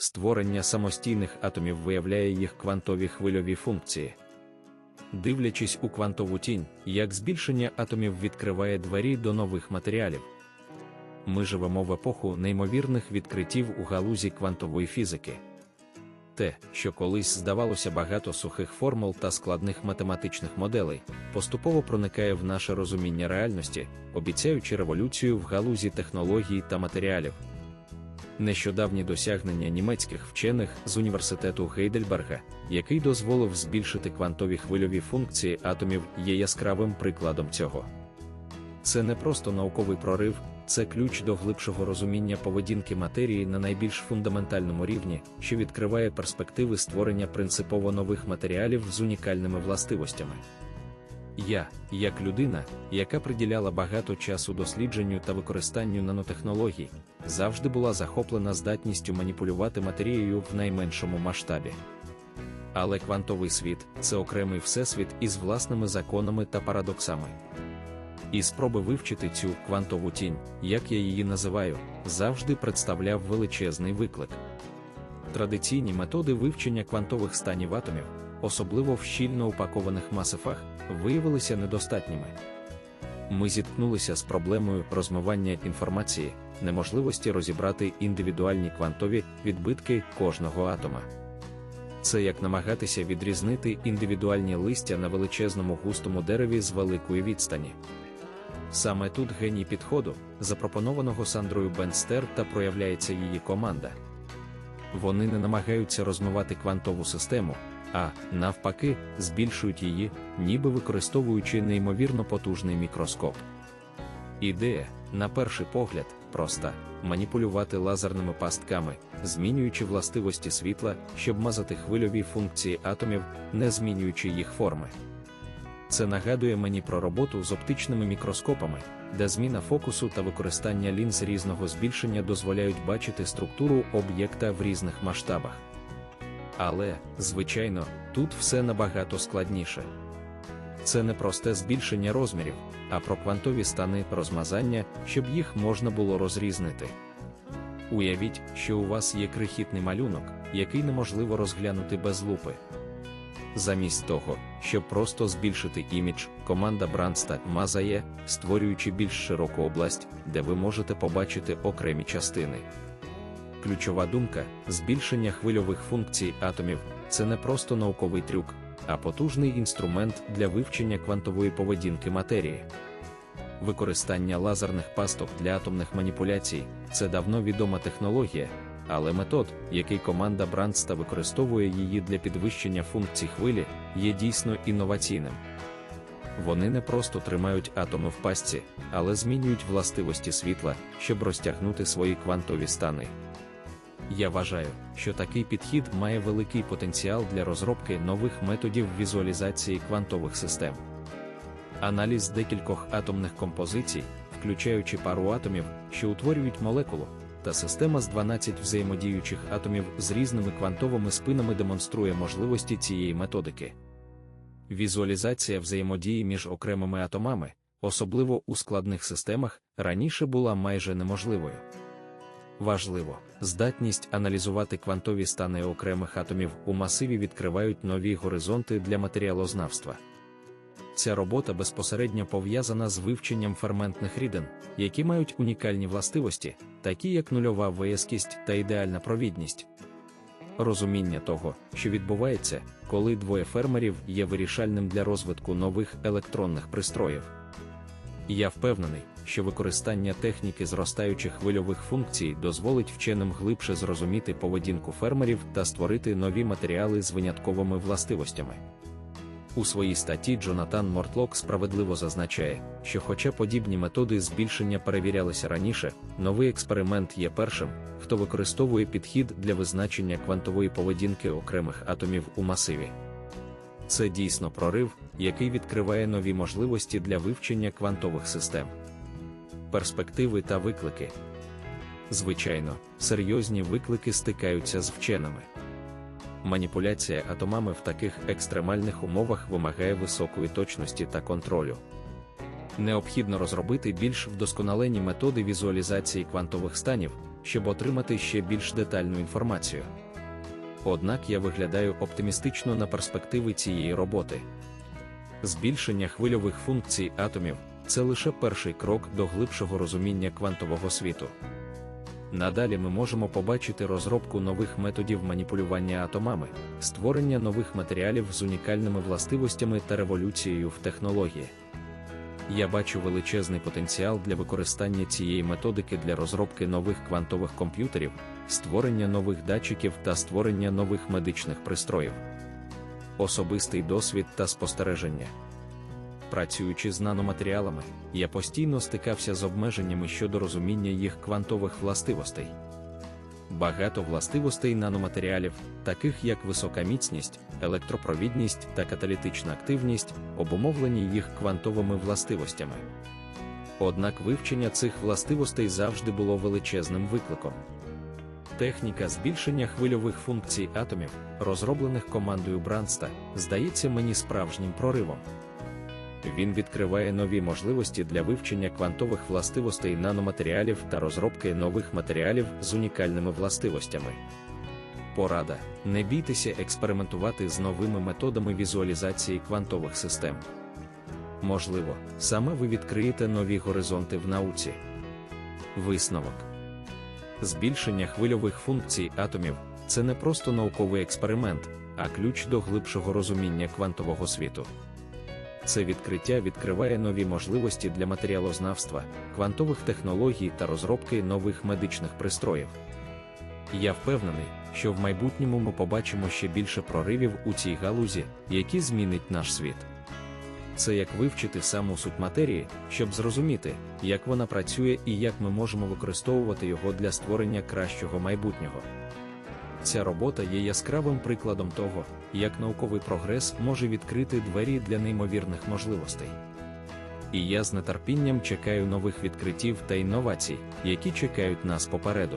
створення самостійних атомів виявляє їх квантові хвильові функції. Дивлячись у квантову тінь, як збільшення атомів відкриває двері до нових матеріалів. Ми живемо в епоху неймовірних відкриттів у галузі квантової фізики. Те, що колись здавалося багато сухих формул та складних математичних моделей, поступово проникає в наше розуміння реальності, обіцяючи революцію в галузі технологій та матеріалів. Нещодавні досягнення німецьких вчених з університету Гейдельберга, який дозволив збільшити квантові хвильові функції атомів, є яскравим прикладом цього. Це не просто науковий прорив, це ключ до глибшого розуміння поведінки матерії на найбільш фундаментальному рівні, що відкриває перспективи створення принципово нових матеріалів з унікальними властивостями. Я, як людина, яка приділяла багато часу дослідженню та використанню нанотехнологій, завжди була захоплена здатністю маніпулювати матерією в найменшому масштабі. Але квантовий світ це окремий всесвіт із власними законами та парадоксами. І спроби вивчити цю квантову тінь, як я її називаю, завжди представляв величезний виклик. Традиційні методи вивчення квантових станів атомів, особливо в щільно упакованих масифах, виявилися недостатніми. Ми зіткнулися з проблемою розмивання інформації, неможливості розібрати індивідуальні квантові відбитки кожного атома. Це як намагатися відрізнити індивідуальні листя на величезному густому дереві з великої відстані. Саме тут геній підходу, запропонованого Сандрою Бенстер та проявляється її команда. Вони не намагаються розмивати квантову систему, а, навпаки, збільшують її, ніби використовуючи неймовірно потужний мікроскоп. Ідея, на перший погляд, проста маніпулювати лазерними пастками, змінюючи властивості світла, щоб мазати хвильові функції атомів, не змінюючи їх форми. Це нагадує мені про роботу з оптичними мікроскопами, де зміна фокусу та використання лінз різного збільшення дозволяють бачити структуру об'єкта в різних масштабах. Але, звичайно, тут все набагато складніше. Це не просте збільшення розмірів, а про квантові стани розмазання, щоб їх можна було розрізнити. Уявіть, що у вас є крихітний малюнок, який неможливо розглянути без лупи. Замість того, щоб просто збільшити імідж, команда Бранста мазає, створюючи більш широку область, де ви можете побачити окремі частини. Ключова думка збільшення хвильових функцій атомів це не просто науковий трюк, а потужний інструмент для вивчення квантової поведінки матерії. Використання лазерних пасток для атомних маніпуляцій це давно відома технологія, але метод, який команда Бранста використовує її для підвищення функцій хвилі, є дійсно інноваційним. Вони не просто тримають атоми в пастці, але змінюють властивості світла, щоб розтягнути свої квантові стани. Я вважаю, що такий підхід має великий потенціал для розробки нових методів візуалізації квантових систем. Аналіз декількох атомних композицій, включаючи пару атомів, що утворюють молекулу, та система з 12 взаємодіючих атомів з різними квантовими спинами демонструє можливості цієї методики. Візуалізація взаємодії між окремими атомами, особливо у складних системах, раніше була майже неможливою. Важливо, здатність аналізувати квантові стани окремих атомів у масиві відкривають нові горизонти для матеріалознавства. Ця робота безпосередньо пов'язана з вивченням ферментних рідин, які мають унікальні властивості, такі як нульова виязкість та ідеальна провідність. Розуміння того, що відбувається, коли двоє фермерів є вирішальним для розвитку нових електронних пристроїв. Я впевнений, що використання техніки зростаючих хвильових функцій дозволить вченим глибше зрозуміти поведінку фермерів та створити нові матеріали з винятковими властивостями. У своїй статті Джонатан Мортлок справедливо зазначає, що, хоча подібні методи збільшення перевірялися раніше, новий експеримент є першим, хто використовує підхід для визначення квантової поведінки окремих атомів у масиві. Це дійсно прорив, який відкриває нові можливості для вивчення квантових систем. Перспективи та виклики. Звичайно, серйозні виклики стикаються з вченими. Маніпуляція атомами в таких екстремальних умовах вимагає високої точності та контролю. Необхідно розробити більш вдосконалені методи візуалізації квантових станів, щоб отримати ще більш детальну інформацію. Однак я виглядаю оптимістично на перспективи цієї роботи. Збільшення хвильових функцій атомів це лише перший крок до глибшого розуміння квантового світу. Надалі ми можемо побачити розробку нових методів маніпулювання атомами, створення нових матеріалів з унікальними властивостями та революцією в технології. Я бачу величезний потенціал для використання цієї методики для розробки нових квантових комп'ютерів, створення нових датчиків та створення нових медичних пристроїв. Особистий досвід та спостереження. Працюючи з наноматеріалами, я постійно стикався з обмеженнями щодо розуміння їх квантових властивостей. Багато властивостей наноматеріалів, таких як висока міцність, електропровідність та каталітична активність, обумовлені їх квантовими властивостями. Однак вивчення цих властивостей завжди було величезним викликом. Техніка збільшення хвильових функцій атомів, розроблених командою Бранста, здається мені справжнім проривом. Він відкриває нові можливості для вивчення квантових властивостей наноматеріалів та розробки нових матеріалів з унікальними властивостями. Порада: не бійтеся експериментувати з новими методами візуалізації квантових систем. Можливо, саме ви відкриєте нові горизонти в науці. Висновок збільшення хвильових функцій атомів це не просто науковий експеримент, а ключ до глибшого розуміння квантового світу. Це відкриття відкриває нові можливості для матеріалознавства, квантових технологій та розробки нових медичних пристроїв. Я впевнений, що в майбутньому ми побачимо ще більше проривів у цій галузі, які змінить наш світ. Це як вивчити саму суть матерії, щоб зрозуміти, як вона працює і як ми можемо використовувати його для створення кращого майбутнього. Ця робота є яскравим прикладом того, як науковий прогрес може відкрити двері для неймовірних можливостей. І я з нетерпінням чекаю нових відкриттів та інновацій, які чекають нас попереду.